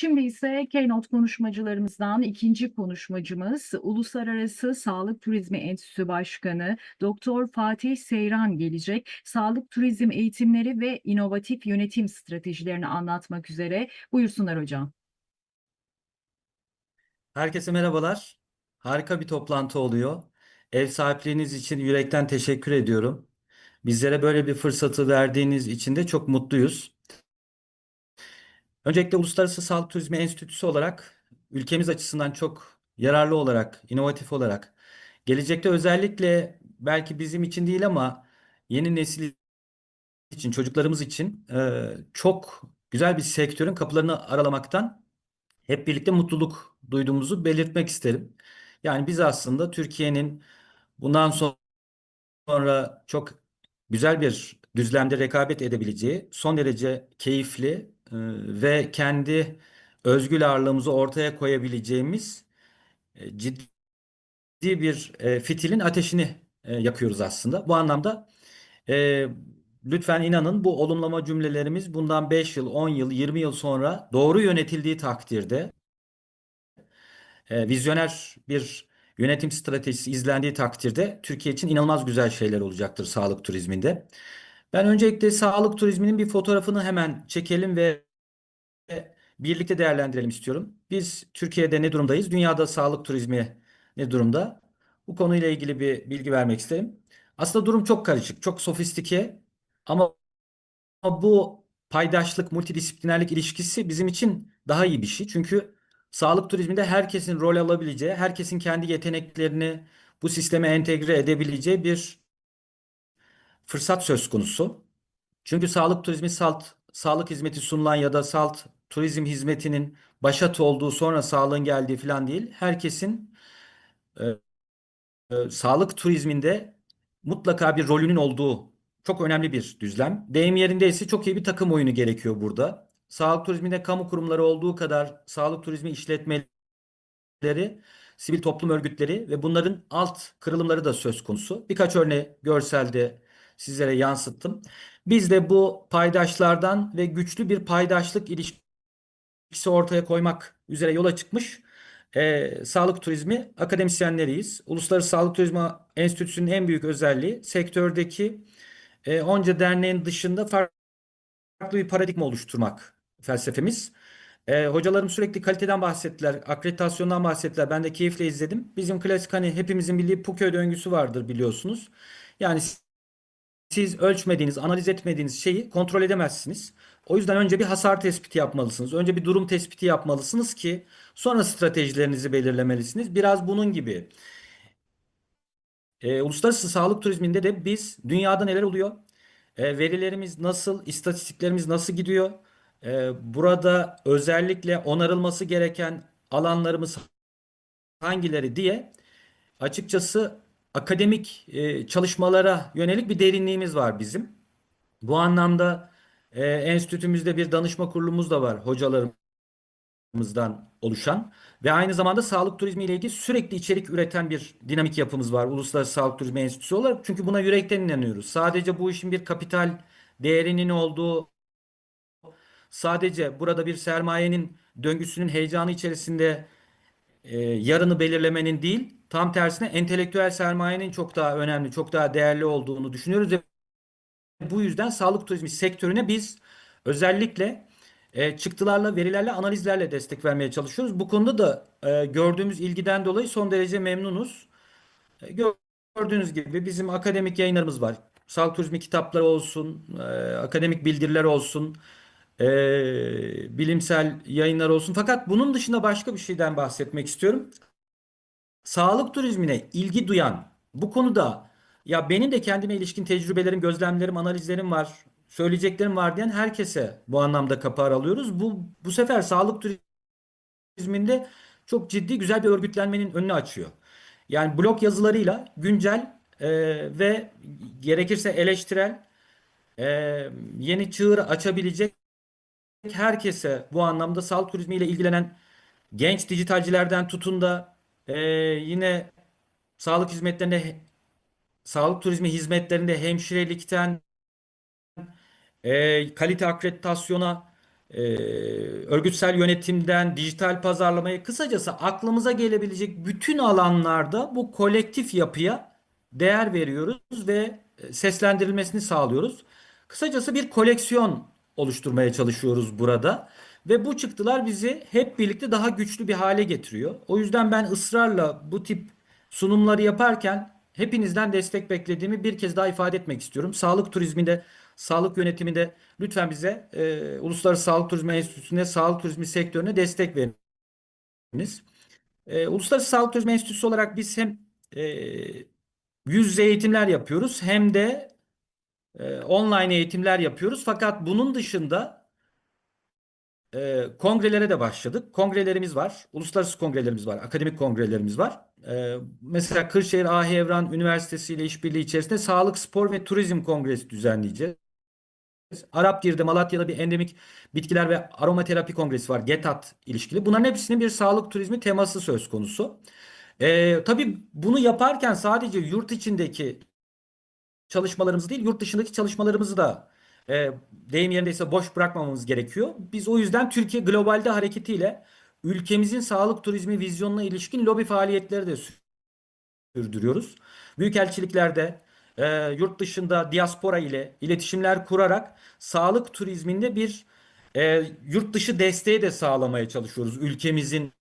Şimdi ise Keynote konuşmacılarımızdan ikinci konuşmacımız Uluslararası Sağlık Turizmi Enstitüsü Başkanı Doktor Fatih Seyran gelecek. Sağlık turizm eğitimleri ve inovatif yönetim stratejilerini anlatmak üzere. Buyursunlar hocam. Herkese merhabalar. Harika bir toplantı oluyor. Ev sahipliğiniz için yürekten teşekkür ediyorum. Bizlere böyle bir fırsatı verdiğiniz için de çok mutluyuz. Öncelikle Uluslararası Sağlık Turizmi Enstitüsü olarak ülkemiz açısından çok yararlı olarak, inovatif olarak, gelecekte özellikle belki bizim için değil ama yeni nesil için, çocuklarımız için e, çok güzel bir sektörün kapılarını aralamaktan hep birlikte mutluluk duyduğumuzu belirtmek isterim. Yani biz aslında Türkiye'nin bundan sonra çok güzel bir düzlemde rekabet edebileceği, son derece keyifli e, ve kendi özgül ağırlığımızı ortaya koyabileceğimiz e, ciddi bir e, fitilin ateşini e, yakıyoruz aslında. Bu anlamda lütfen inanın bu olumlama cümlelerimiz bundan 5 yıl, 10 yıl, 20 yıl sonra doğru yönetildiği takdirde vizyoner bir yönetim stratejisi izlendiği takdirde Türkiye için inanılmaz güzel şeyler olacaktır sağlık turizminde. Ben öncelikle sağlık turizminin bir fotoğrafını hemen çekelim ve birlikte değerlendirelim istiyorum. Biz Türkiye'de ne durumdayız? Dünyada sağlık turizmi ne durumda? Bu konuyla ilgili bir bilgi vermek isterim. Aslında durum çok karışık, çok sofistike ama bu paydaşlık, multidisiplinerlik ilişkisi bizim için daha iyi bir şey. Çünkü sağlık turizminde herkesin rol alabileceği, herkesin kendi yeteneklerini bu sisteme entegre edebileceği bir fırsat söz konusu. Çünkü sağlık turizmi salt, sağlık hizmeti sunulan ya da salt turizm hizmetinin başat olduğu sonra sağlığın geldiği falan değil. Herkesin e, e, sağlık turizminde mutlaka bir rolünün olduğu çok önemli bir düzlem. Deyim yerindeyse çok iyi bir takım oyunu gerekiyor burada. Sağlık turizminde kamu kurumları olduğu kadar sağlık turizmi işletmeleri, sivil toplum örgütleri ve bunların alt kırılımları da söz konusu. Birkaç örneği görselde sizlere yansıttım. Biz de bu paydaşlardan ve güçlü bir paydaşlık ilişkisi ortaya koymak üzere yola çıkmış e, sağlık turizmi akademisyenleriyiz. Uluslararası Sağlık Turizmi Enstitüsü'nün en büyük özelliği sektördeki e, onca derneğin dışında farklı bir paradigma oluşturmak felsefemiz. E, hocalarım sürekli kaliteden bahsettiler, akreditasyondan bahsettiler. Ben de keyifle izledim. Bizim klasik hani hepimizin bildiği Puköy döngüsü vardır biliyorsunuz. Yani siz ölçmediğiniz, analiz etmediğiniz şeyi kontrol edemezsiniz. O yüzden önce bir hasar tespiti yapmalısınız. Önce bir durum tespiti yapmalısınız ki sonra stratejilerinizi belirlemelisiniz. Biraz bunun gibi. E, uluslararası sağlık turizminde de biz dünyada neler oluyor? E, verilerimiz nasıl, istatistiklerimiz nasıl gidiyor? E, burada özellikle onarılması gereken alanlarımız hangileri diye açıkçası akademik e, çalışmalara yönelik bir derinliğimiz var bizim. Bu anlamda e, enstitümüzde bir danışma kurulumuz da var hocalarımızdan oluşan ve aynı zamanda sağlık turizmi ile ilgili sürekli içerik üreten bir dinamik yapımız var Uluslararası Sağlık Turizmi Enstitüsü olarak. Çünkü buna yürekten inanıyoruz. Sadece bu işin bir kapital değerinin olduğu, sadece burada bir sermayenin döngüsünün heyecanı içerisinde e, yarını belirlemenin değil, tam tersine entelektüel sermayenin çok daha önemli, çok daha değerli olduğunu düşünüyoruz ve bu yüzden sağlık turizmi sektörüne biz özellikle e, çıktılarla, verilerle, analizlerle destek vermeye çalışıyoruz. Bu konuda da e, gördüğümüz ilgiden dolayı son derece memnunuz. E, gördüğünüz gibi bizim akademik yayınlarımız var. Sağlık turizmi kitapları olsun, e, akademik bildiriler olsun, e, bilimsel yayınlar olsun. Fakat bunun dışında başka bir şeyden bahsetmek istiyorum. Sağlık turizmine ilgi duyan, bu konuda ya benim de kendime ilişkin tecrübelerim, gözlemlerim, analizlerim var, söyleyeceklerim var diyen herkese bu anlamda kapı aralıyoruz. Bu bu sefer sağlık turizminde çok ciddi güzel bir örgütlenmenin önünü açıyor. Yani blog yazılarıyla güncel e, ve gerekirse eleştirel e, yeni çığır açabilecek herkese bu anlamda sağlık turizmiyle ilgilenen genç dijitalcilerden tutun da e, yine sağlık hizmetlerinde sağlık turizmi hizmetlerinde hemşirelikten e, kalite akreditasyona e, örgütsel yönetimden dijital pazarlamaya kısacası aklımıza gelebilecek bütün alanlarda bu kolektif yapıya değer veriyoruz ve e, seslendirilmesini sağlıyoruz. Kısacası bir koleksiyon oluşturmaya çalışıyoruz burada ve bu çıktılar bizi hep birlikte daha güçlü bir hale getiriyor. O yüzden ben ısrarla bu tip sunumları yaparken hepinizden destek beklediğimi bir kez daha ifade etmek istiyorum. Sağlık turizminde, sağlık yönetiminde lütfen bize e, Uluslararası Sağlık Turizmi Enstitüsü'ne, sağlık turizmi sektörüne destek veriniz. E, Uluslararası Sağlık Turizmi Enstitüsü olarak biz hem e, yüz yüze eğitimler yapıyoruz hem de e, online eğitimler yapıyoruz. Fakat bunun dışında e, kongrelere de başladık. Kongrelerimiz var. Uluslararası kongrelerimiz var. Akademik kongrelerimiz var. E, mesela Kırşehir Ahi Evran Üniversitesi ile işbirliği içerisinde Sağlık, Spor ve Turizm Kongresi düzenleyeceğiz. Arapgir'de Malatya'da bir endemik bitkiler ve aromaterapi kongresi var. GETAT ilişkili. Bunların hepsinin bir sağlık turizmi teması söz konusu. E, tabii bunu yaparken sadece yurt içindeki çalışmalarımızı değil, yurt dışındaki çalışmalarımızı da e, deyim yerindeyse boş bırakmamamız gerekiyor. Biz o yüzden Türkiye Globalde hareketiyle ülkemizin sağlık turizmi vizyonuna ilişkin lobi faaliyetleri de sürdürüyoruz. Büyükelçiliklerde, e, yurt dışında diaspora ile iletişimler kurarak sağlık turizminde bir e, yurt dışı desteği de sağlamaya çalışıyoruz. Ülkemizin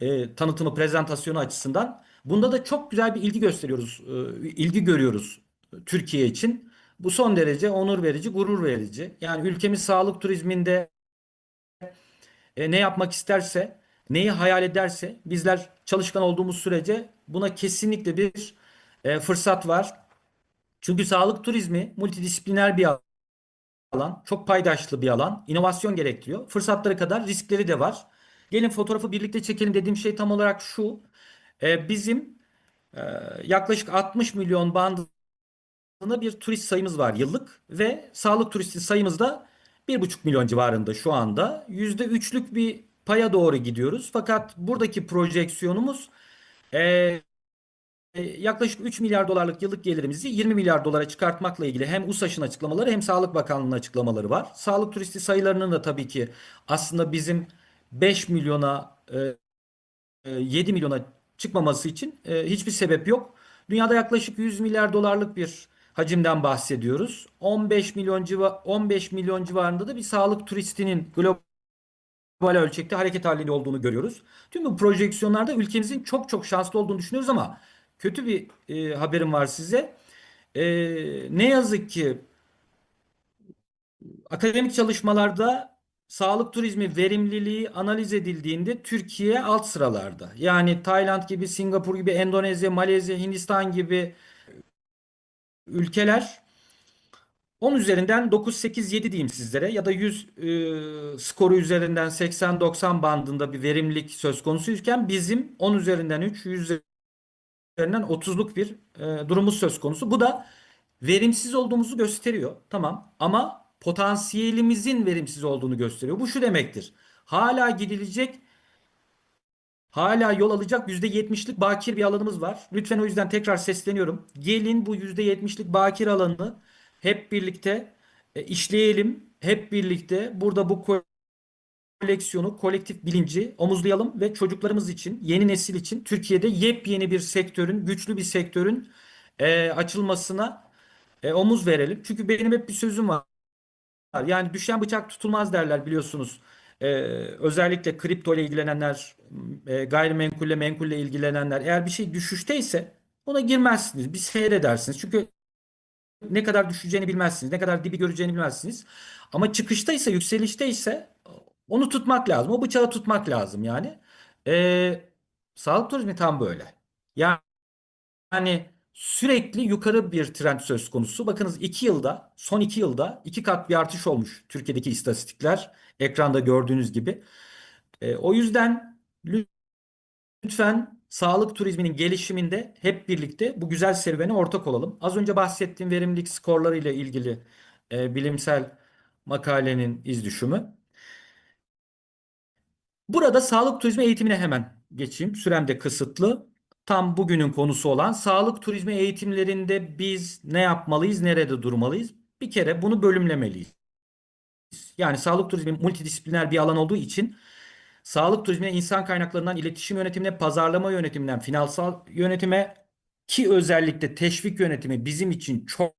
e, tanıtımı, prezentasyonu açısından. Bunda da çok güzel bir ilgi gösteriyoruz, e, ilgi görüyoruz Türkiye için. Bu son derece onur verici, gurur verici. Yani ülkemiz sağlık turizminde e, ne yapmak isterse, neyi hayal ederse bizler çalışkan olduğumuz sürece buna kesinlikle bir e, fırsat var. Çünkü sağlık turizmi multidisipliner bir alan, çok paydaşlı bir alan, inovasyon gerektiriyor. Fırsatları kadar riskleri de var. Gelin fotoğrafı birlikte çekelim dediğim şey tam olarak şu. E, bizim e, yaklaşık 60 milyon bandında bir turist sayımız var yıllık ve sağlık turisti sayımız da 1,5 milyon civarında şu anda. %3'lük bir paya doğru gidiyoruz. Fakat buradaki projeksiyonumuz e, e, yaklaşık 3 milyar dolarlık yıllık gelirimizi 20 milyar dolara çıkartmakla ilgili hem USAŞ'ın açıklamaları hem Sağlık Bakanlığı'nın açıklamaları var. Sağlık turisti sayılarının da tabii ki aslında bizim 5 milyona e, e, 7 milyona çıkmaması için e, hiçbir sebep yok. Dünyada yaklaşık 100 milyar dolarlık bir hacimden bahsediyoruz. 15 milyon civa 15 milyon civarında da bir sağlık turistinin global ölçekte hareket halinde olduğunu görüyoruz. Tüm bu projeksiyonlarda ülkemizin çok çok şanslı olduğunu düşünüyoruz ama kötü bir e, haberim var size. E, ne yazık ki akademik çalışmalarda sağlık turizmi verimliliği analiz edildiğinde Türkiye alt sıralarda. Yani Tayland gibi, Singapur gibi, Endonezya, Malezya, Hindistan gibi ülkeler 10 üzerinden 9, 8, 7 diyeyim sizlere ya da 100 e, skoru üzerinden 80-90 bandında bir verimlilik söz konusuyken bizim 10 üzerinden 3, 100 üzerinden 30'luk bir e, durumumuz söz konusu. Bu da verimsiz olduğumuzu gösteriyor. Tamam ama potansiyelimizin verimsiz olduğunu gösteriyor. Bu şu demektir. Hala gidilecek Hala yol alacak %70'lik bakir bir alanımız var. Lütfen o yüzden tekrar sesleniyorum. Gelin bu %70'lik bakir alanını hep birlikte e, işleyelim. Hep birlikte burada bu koleksiyonu, kolektif bilinci omuzlayalım ve çocuklarımız için, yeni nesil için Türkiye'de yepyeni bir sektörün, güçlü bir sektörün e, açılmasına e, omuz verelim. Çünkü benim hep bir sözüm var. Yani düşen bıçak tutulmaz derler biliyorsunuz. Ee, özellikle kripto ile ilgilenenler, e, gayrimenkulle, menkulle ilgilenenler eğer bir şey düşüşteyse ona girmezsiniz. Bir seyredersiniz. Çünkü ne kadar düşeceğini bilmezsiniz. Ne kadar dibi göreceğini bilmezsiniz. Ama çıkıştaysa, yükselişteyse onu tutmak lazım. O bıçağı tutmak lazım yani. Ee, sağlık turizmi tam böyle. Yani yani sürekli yukarı bir trend söz konusu. Bakınız 2 yılda, son 2 yılda 2 kat bir artış olmuş Türkiye'deki istatistikler. Ekranda gördüğünüz gibi. E, o yüzden lütfen sağlık turizminin gelişiminde hep birlikte bu güzel serüvene ortak olalım. Az önce bahsettiğim verimlilik skorları ile ilgili e, bilimsel makalenin iz düşümü. Burada sağlık turizmi eğitimine hemen geçeyim. Sürem de kısıtlı. Tam bugünün konusu olan sağlık turizmi eğitimlerinde biz ne yapmalıyız, nerede durmalıyız? Bir kere bunu bölümlemeliyiz. Yani sağlık turizmi multidisipliner bir alan olduğu için sağlık turizmine insan kaynaklarından iletişim yönetimine, pazarlama yönetiminden finansal yönetime ki özellikle teşvik yönetimi bizim için çok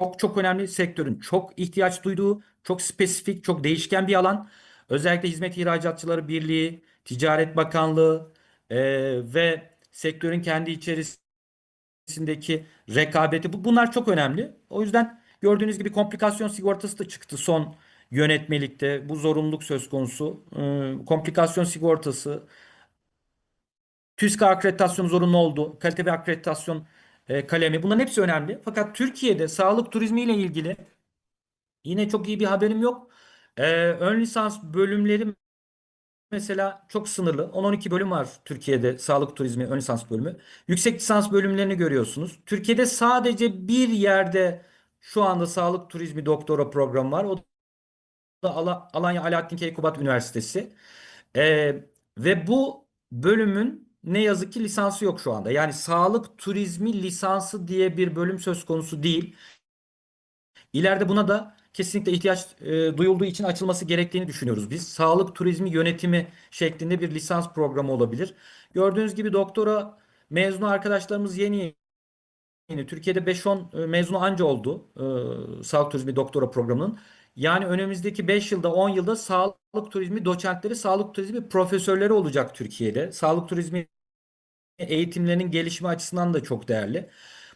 çok çok önemli. Sektörün çok ihtiyaç duyduğu, çok spesifik, çok değişken bir alan. Özellikle Hizmet İhracatçıları Birliği, Ticaret Bakanlığı eee, ve sektörün kendi içerisindeki rekabeti bu- bunlar çok önemli. O yüzden gördüğünüz gibi komplikasyon sigortası da çıktı son yönetmelikte. Bu zorunluluk söz konusu. Eee, komplikasyon sigortası, TÜSK akreditasyonu zorunlu oldu. Kalite ve akreditasyon e, kalemi. Bunların hepsi önemli. Fakat Türkiye'de sağlık turizmi ile ilgili yine çok iyi bir haberim yok. Ee, ön lisans bölümleri mesela çok sınırlı. 10-12 bölüm var Türkiye'de sağlık turizmi ön lisans bölümü. Yüksek lisans bölümlerini görüyorsunuz. Türkiye'de sadece bir yerde şu anda sağlık turizmi doktora programı var. O da Ala- Alanya Alaaddin Keykubat Üniversitesi. Ee, ve bu bölümün ne yazık ki lisansı yok şu anda. Yani sağlık turizmi lisansı diye bir bölüm söz konusu değil. İleride buna da kesinlikle ihtiyaç e, duyulduğu için açılması gerektiğini düşünüyoruz biz. Sağlık turizmi yönetimi şeklinde bir lisans programı olabilir. Gördüğünüz gibi doktora mezunu arkadaşlarımız yeni yeni. Türkiye'de 5-10 e, mezunu anca oldu e, sağlık turizmi doktora programının. Yani önümüzdeki 5 yılda 10 yılda sağlık turizmi doçentleri, sağlık turizmi profesörleri olacak Türkiye'de. Sağlık turizmi eğitimlerinin gelişimi açısından da çok değerli.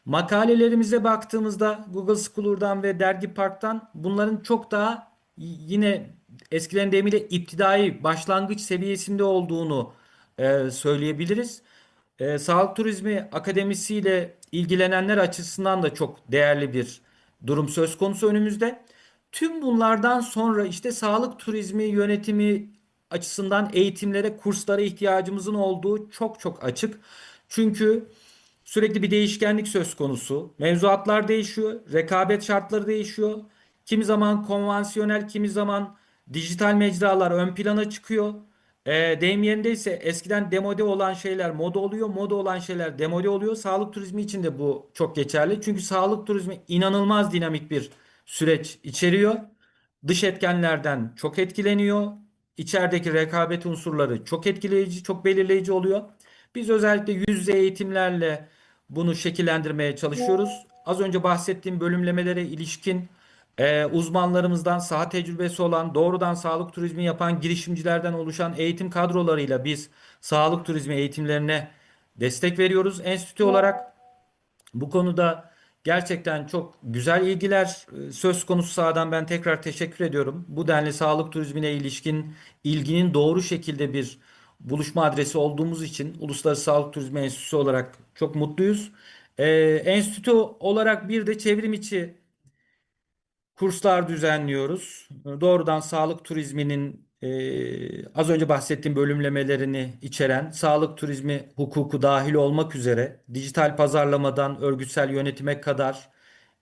Makalelerimize baktığımızda Google Scholar'dan ve Dergi Park'tan bunların çok daha yine eskilerin deyimiyle iptidai başlangıç seviyesinde olduğunu e, söyleyebiliriz. E, Sağlık Turizmi Akademisi'yle ilgilenenler açısından da çok değerli bir durum söz konusu önümüzde. Tüm bunlardan sonra işte sağlık turizmi yönetimi açısından eğitimlere, kurslara ihtiyacımızın olduğu çok çok açık. Çünkü sürekli bir değişkenlik söz konusu. Mevzuatlar değişiyor, rekabet şartları değişiyor. Kimi zaman konvansiyonel, kimi zaman dijital mecralar ön plana çıkıyor. E, deyim yerindeyse eskiden demode olan şeyler moda oluyor, moda olan şeyler demode oluyor. Sağlık turizmi için de bu çok geçerli. Çünkü sağlık turizmi inanılmaz dinamik bir süreç içeriyor. Dış etkenlerden çok etkileniyor. İçerideki rekabet unsurları çok etkileyici, çok belirleyici oluyor. Biz özellikle yüz yüze eğitimlerle bunu şekillendirmeye çalışıyoruz. Az önce bahsettiğim bölümlemelere ilişkin e, uzmanlarımızdan saha tecrübesi olan, doğrudan sağlık turizmi yapan girişimcilerden oluşan eğitim kadrolarıyla biz sağlık turizmi eğitimlerine destek veriyoruz. Enstitü olarak bu konuda gerçekten çok güzel ilgiler e, söz konusu sahadan ben tekrar teşekkür ediyorum. Bu denli sağlık turizmine ilişkin ilginin doğru şekilde bir buluşma adresi olduğumuz için Uluslararası Sağlık Turizmi Enstitüsü olarak çok mutluyuz. Ee, enstitü olarak bir de çevrim içi kurslar düzenliyoruz. Doğrudan sağlık turizminin e, az önce bahsettiğim bölümlemelerini içeren sağlık turizmi hukuku dahil olmak üzere dijital pazarlamadan örgütsel yönetime kadar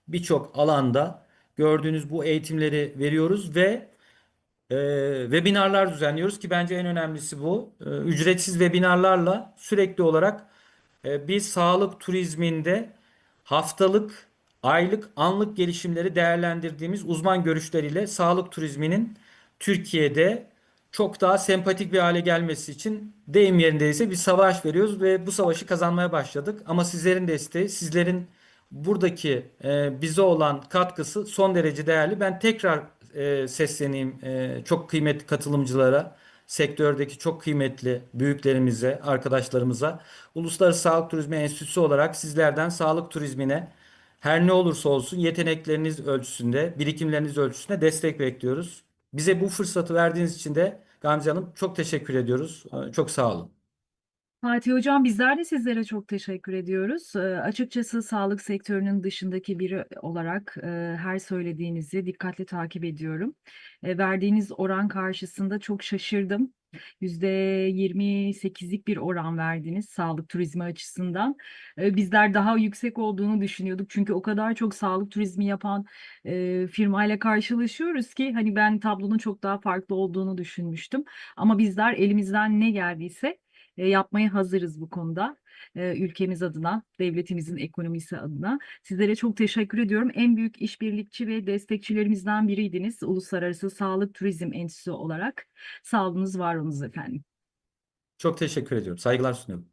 birçok alanda gördüğünüz bu eğitimleri veriyoruz ve e, webinarlar düzenliyoruz ki bence en önemlisi bu. E, ücretsiz webinarlarla sürekli olarak e, biz sağlık turizminde haftalık, aylık, anlık gelişimleri değerlendirdiğimiz uzman görüşleriyle sağlık turizminin Türkiye'de çok daha sempatik bir hale gelmesi için deyim yerindeyse bir savaş veriyoruz ve bu savaşı kazanmaya başladık. Ama sizlerin desteği, sizlerin buradaki e, bize olan katkısı son derece değerli. Ben tekrar e, sesleneyim e, çok kıymetli katılımcılara, sektördeki çok kıymetli büyüklerimize, arkadaşlarımıza. Uluslararası Sağlık Turizmi Enstitüsü olarak sizlerden sağlık turizmine her ne olursa olsun yetenekleriniz ölçüsünde, birikimleriniz ölçüsünde destek bekliyoruz. Bize bu fırsatı verdiğiniz için de Gamze Hanım çok teşekkür ediyoruz. Çok sağ olun. Fatih Hocam bizler de sizlere çok teşekkür ediyoruz. Ee, açıkçası sağlık sektörünün dışındaki biri olarak e, her söylediğinizi dikkatli takip ediyorum. E, verdiğiniz oran karşısında çok şaşırdım. %28'lik bir oran verdiniz sağlık turizmi açısından. E, bizler daha yüksek olduğunu düşünüyorduk. Çünkü o kadar çok sağlık turizmi yapan e, firmayla karşılaşıyoruz ki hani ben tablonun çok daha farklı olduğunu düşünmüştüm. Ama bizler elimizden ne geldiyse e, yapmaya hazırız bu konuda. E, ülkemiz adına, devletimizin ekonomisi adına. Sizlere çok teşekkür ediyorum. En büyük işbirlikçi ve destekçilerimizden biriydiniz Uluslararası Sağlık Turizm Enstitüsü olarak. Sağ olunuz, var olunuz efendim. Çok teşekkür ediyorum. Saygılar sunuyorum.